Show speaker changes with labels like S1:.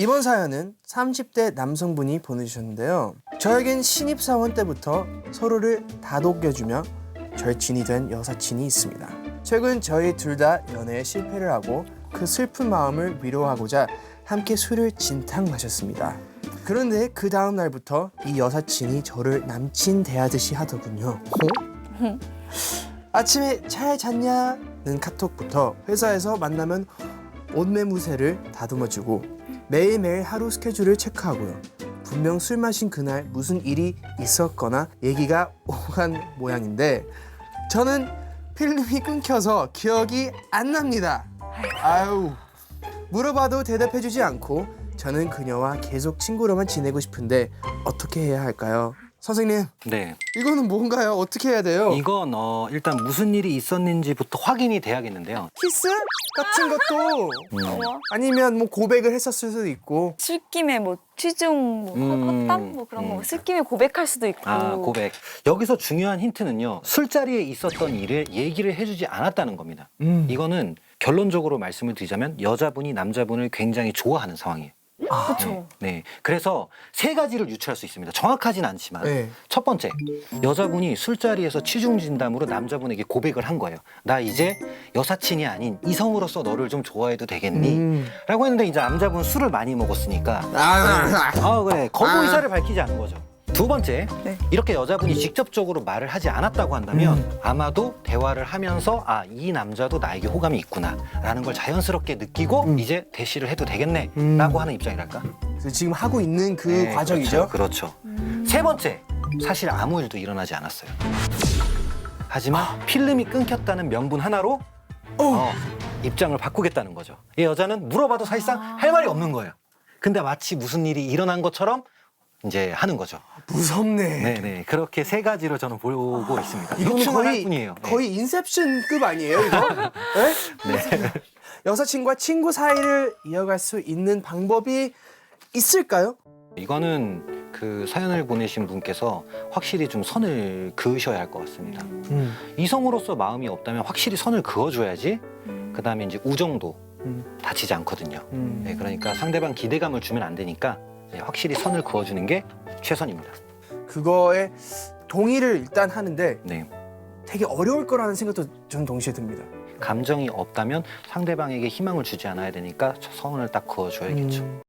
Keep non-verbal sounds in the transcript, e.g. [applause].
S1: 이번 사연은 30대 남성분이 보내주셨는데요. 저에겐 신입사원 때부터 서로를 다독여주며 절친이 된 여사친이 있습니다. 최근 저희 둘 다 연애에 실패를 하고 그 슬픈 마음을 위로하고자 함께 술을 진탕 마셨습니다. 그런데 그 다음 날부터 이 여사친이 저를 남친 대하듯이 하더군요. 어? 아침에 잘 잤냐는 카톡부터 회사에서 만나면 옷매무새를 다듬어주고 매일매일 하루 스케줄을 체크하고요. 분명 술 마신 그날 무슨 일이 있었거나 얘기가 오간 모양인데 저는 필름이 끊겨서 기억이 안 납니다. 아유 물어봐도 대답해주지 않고 저는 그녀와 계속 친구로만 지내고 싶은데 어떻게 해야 할까요? 선생님
S2: 네.
S1: 이거는 뭔가요? 어떻게 해야 돼요?
S2: 이건 어, 일단 무슨 일이 있었는지부터 확인이 돼야겠는데요.
S1: 키스 같은 것도
S2: 음.
S3: 어머.
S1: 아니면 뭐 고백을 했었을 수도 있고
S3: 술김에 뭐 취중, 뭐
S2: 음,
S3: 헛담 뭐 그런
S2: 음.
S3: 거 술김에 고백할 수도 있고.
S2: 아, 고백. 여기서 중요한 힌트는요. 술자리에 있었던 일을 얘기를 해주지 않았다는 겁니다.
S1: 음.
S2: 이거는 결론적으로 말씀을 드리자면 여자분이 남자분을 굉장히 좋아하는 상황이에요.
S3: 그렇죠.
S2: 네. 그래서 세 가지를 유추할 수 있습니다. 정확하진 않지만.
S1: 네.
S2: 첫 번째, 여자분이 술자리에서 취중 진담으로 남자분에게 고백을 한 거예요. 나 이제 여사친이 아닌 이성으로서 너를 좀 좋아해도 되겠니?
S1: 음.
S2: 라고 했는데 이제 남자분 술을 많이 먹었으니까
S1: 아,
S2: 아 그래 거부
S1: 아.
S2: 의사를 밝히지 않은 거죠. 두 번째,
S3: 네.
S2: 이렇게 여자분이 직접적으로 말을 하지 않았다고 한다면
S1: 음.
S2: 아마도 대화를 하면서 아 이 남자도 나에게 호감이 있구나라는 걸 자연스럽게 느끼고
S1: 음.
S2: 이제 대시를 해도 되겠네라고
S1: 음.
S2: 하는 입장이랄까.
S1: 그래서 지금 하고 있는 그
S2: 네,
S1: 과정이죠.
S2: 그렇죠. 그렇죠.
S3: 음.
S2: 세 번째, 사실 아무 일도 일어나지 않았어요. 하지만 필름이 끊겼다는 명분 하나로 어, 입장을 바꾸겠다는 거죠. 이 여자는 물어봐도 사실상
S3: 아.
S2: 할 말이 없는 거예요. 근데 마치 무슨 일이 일어난 것처럼 이제 하는 거죠.
S1: 무섭네.
S2: 네네 그렇게 세 가지로 저는 보고 있습니다.
S1: 이거는
S2: 유추만 할
S1: 거의
S2: 뿐이에요. 네.
S1: 거의 인셉션급 아니에요, 이거? [laughs] 네?
S2: 네.
S1: 여사친과 친구 사이를 이어갈 수 있는 방법이 있을까요?
S2: 이거는 그 사연을 보내신 분께서 확실히 좀 선을 그으셔야 할 것 같습니다.
S1: 음.
S2: 이성으로서 마음이 없다면 확실히 선을 그어줘야지
S3: 음.
S2: 그 다음에 이제 우정도
S1: 음.
S2: 다치지 않거든요.
S1: 음.
S2: 네, 그러니까 상대방 기대감을 주면 안 되니까 네, 확실히 선을 그어주는 게 최선입니다.
S1: 그거에 동의를 일단 하는데
S2: 네.
S1: 되게 어려울 거라는 생각도 전 동시에 듭니다.
S2: 감정이 없다면 상대방에게 희망을 주지 않아야 되니까 저 선을 딱 그어줘야겠죠.
S1: 음.